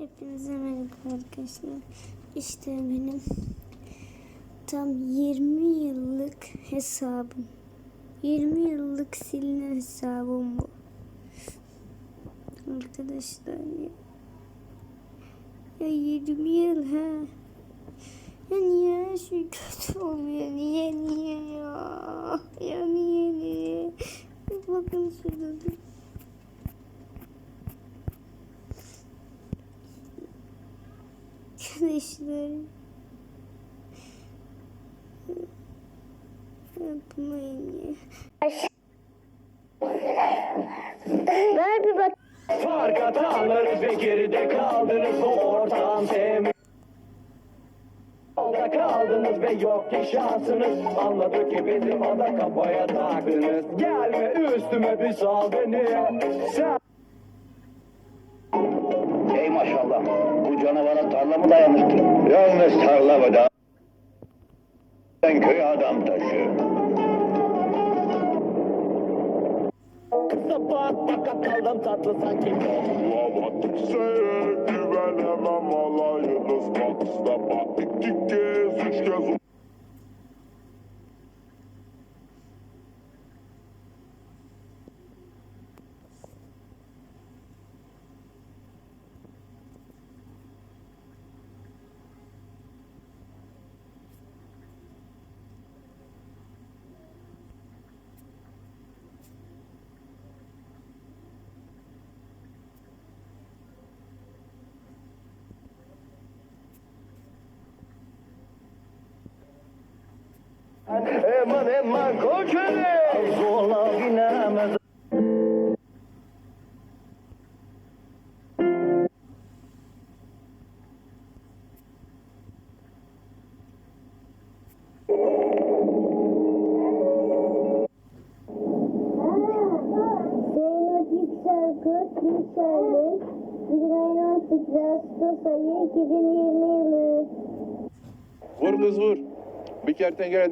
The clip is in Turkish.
Hepinize merhaba arkadaşlar. İşte benim tam 20 yıllık hesabım. 20 yıllık silinen hesabım bu. Arkadaşlar ya. Ya 20 yıl ha. Ya niye her şey kötü oluyor? Niye niye ya? Ya niye niye? Bakın şurada. Arkadaşlar. Yapmayın ya. Ver bir bak. Fark atanlar ve geride kaldınız bu ortam temiz. Alda kaldınız ve yok ki şansınız Anladık ki bizim ada kafaya taktınız Gelme üstüme bir sal beni Sen maşallah. Bu canavara tarla mı dayanıştı? Yalnız tarla mı da? Ben köy adam taşı. sabah baka kaldım tatlı sanki Hava kimseye güvenemem alayınız Bakstaba iki kez üç kez Eman eman koçum. Zola binemez. Zeynep Yüksel Kurt Yüksel'dir. Bugün 18 Ağustos ayı 2020 yılı. Vur kız vur. Bir kertenkele